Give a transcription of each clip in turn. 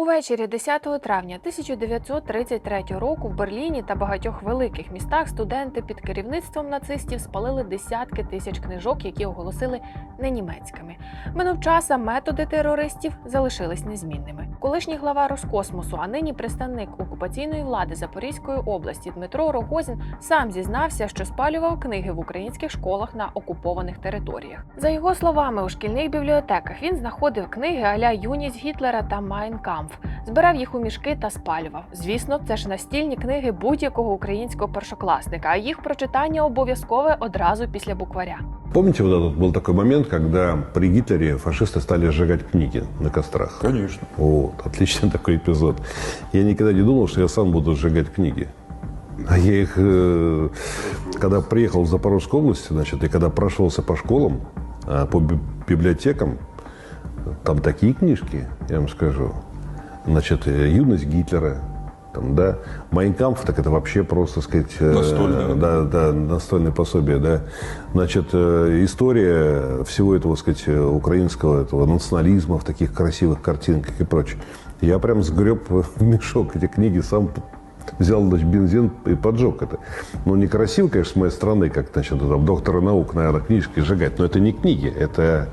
Увечері 10 травня 1933 року в Берліні та багатьох великих містах студенти під керівництвом нацистів спалили десятки тисяч книжок, які оголосили ненімецькими. Минув час, а методи терористів залишились незмінними. Колишній глава Роскосмосу, а нині представник окупаційної влади Запорізької області Дмитро Рогозін сам зізнався, що спалював книги в українських школах на окупованих територіях. За його словами, у шкільних бібліотеках він знаходив книги аля Юність Гітлера та Майн Камф, збирав їх у мішки та спалював. Звісно, це ж настільні книги будь-якого українського першокласника, а їх прочитання обов'язкове одразу після букваря. Помните, вот этот был такой момент, когда при Гитлере фашисты стали сжигать книги на кострах? Конечно. Вот, отличный такой эпизод. Я никогда не думал, что я сам буду сжигать книги. А я их, э, когда приехал в Запорожскую область, значит, и когда прошелся по школам, а, по би- библиотекам, там такие книжки, я вам скажу. Значит, э, «Юность Гитлера», там, да, «Майнкамф», так это вообще просто, сказать... э, Настольное. Да, да, настольное пособие, да. Значит, э, история всего этого, сказать, украинского этого национализма в таких красивых картинках и прочее. Я прям сгреб в мешок эти книги, сам взял значит, бензин и поджег это. Ну, некрасиво, конечно, с моей стороны, как, значит, там, доктора наук, наверное, книжки сжигать, но это не книги, это,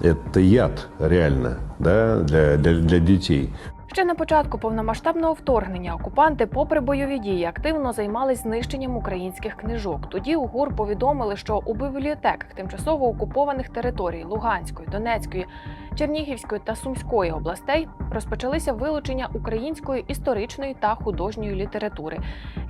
это яд реально, да, для, для, для детей. Ще на початку повномасштабного вторгнення окупанти, попри бойові дії, активно займались знищенням українських книжок. Тоді у ГУР повідомили, що у бібліотеках тимчасово окупованих територій Луганської, Донецької, Чернігівської та Сумської областей розпочалися вилучення української історичної та художньої літератури,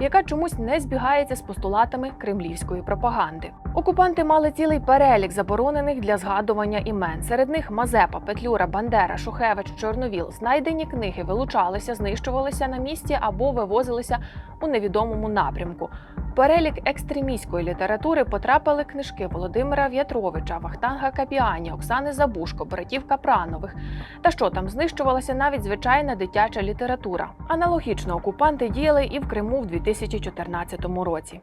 яка чомусь не збігається з постулатами кремлівської пропаганди. Окупанти мали цілий перелік заборонених для згадування імен. Серед них Мазепа, Петлюра, Бандера, Шухевич, Чорновіл. Знайдені книги вилучалися, знищувалися на місці або вивозилися у невідомому напрямку. В перелік екстремістської літератури потрапили книжки Володимира В'ятровича, Вахтанга Капіані, Оксани Забушко, братів Капранових. Та що там знищувалася навіть звичайна дитяча література. Аналогічно окупанти діяли і в Криму в 2014 році.